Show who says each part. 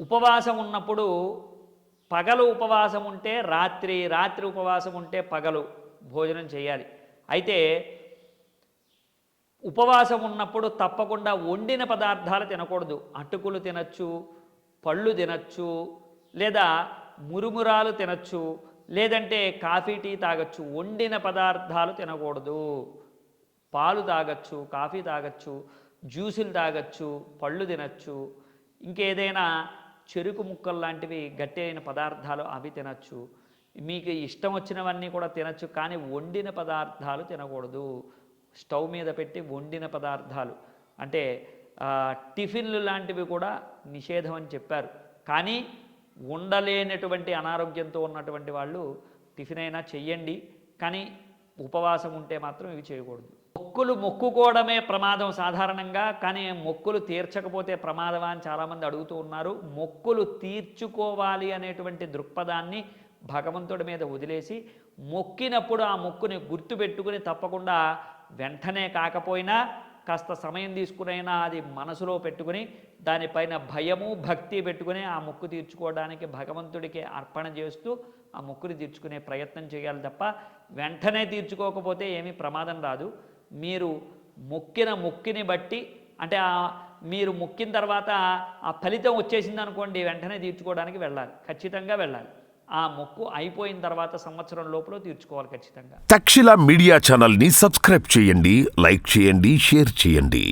Speaker 1: ఉపవాసం ఉన్నప్పుడు పగలు ఉపవాసం ఉంటే రాత్రి రాత్రి ఉపవాసం ఉంటే పగలు భోజనం చేయాలి. అయితే ఉపవాసం ఉన్నప్పుడు తప్పకుండా వండిన పదార్థాలు తినకూడదు. అటుకులు తినచ్చు పళ్ళు తినచ్చు లేదా మురుమురాలు తినచ్చు లేదంటే కాఫీ టీ తాగచ్చు. వండిన పదార్థాలు తినకూడదు. పాలు తాగచ్చు కాఫీ తాగచ్చు జ్యూసులు తాగచ్చు పళ్ళు తినచ్చు. ఇంకేదైనా చెరుకు ముక్కలు లాంటివి గట్టి అయిన పదార్థాలు అవి తినచ్చు. మీకు ఇష్టం వచ్చినవన్నీ కూడా తినచ్చు కానీ వండిన పదార్థాలు తినకూడదు. స్టవ్ మీద పెట్టి వండిన పదార్థాలు. అంటే టిఫిన్లు లాంటివి కూడా నిషేధం అని చెప్పారు. కానీ ఉండలేనటువంటి అనారోగ్యంతో ఉన్నటువంటి వాళ్ళు టిఫిన్ అయినా చెయ్యండి. కానీ ఉపవాసం ఉంటే మాత్రం ఇవి చేయకూడదు. మొక్కులు మొక్కుకోవడమే ప్రమాదం సాధారణంగా కానీ మొక్కులు తీర్చకపోతే ప్రమాదమా అని చాలామంది అడుగుతూ ఉన్నారు. మొక్కులు తీర్చుకోవాలి అనేటువంటి దృక్పథాన్ని భగవంతుడి మీద వదిలేసి మొక్కినప్పుడు ఆ మొక్కుని గుర్తుపెట్టుకుని తప్పకుండా వెంటనే కాకపోయినా కాస్త సమయం తీసుకునైనా అది మనసులో పెట్టుకుని దానిపైన భయము భక్తి పెట్టుకుని ఆ ముక్కు తీర్చుకోవడానికి భగవంతుడికి అర్పణ చేస్తూ ఆ ముక్కుని తీర్చుకునే ప్రయత్నం చేయాలి తప్ప వెంటనే తీర్చుకోకపోతే ఏమీ ప్రమాదం రాదు. మీరు మొక్కిన ముక్కిని బట్టి అంటే ఆ మీరు మొక్కిన తర్వాత ఆ ఫలితం వచ్చేసింది అనుకోండి వెంటనే తీర్చుకోవడానికి వెళ్ళాలి. ఖచ్చితంగా వెళ్ళాలి. ఆ మొక్కు అయిపోయిన తర్వాత సంవత్సరం లోపల తీర్చుకోవాలి ఖచ్చితంగా.
Speaker 2: తక్షిల మీడియా ఛానల్ని సబ్స్క్రైబ్ చేయండి లైక్ చేయండి షేర్ చేయండి.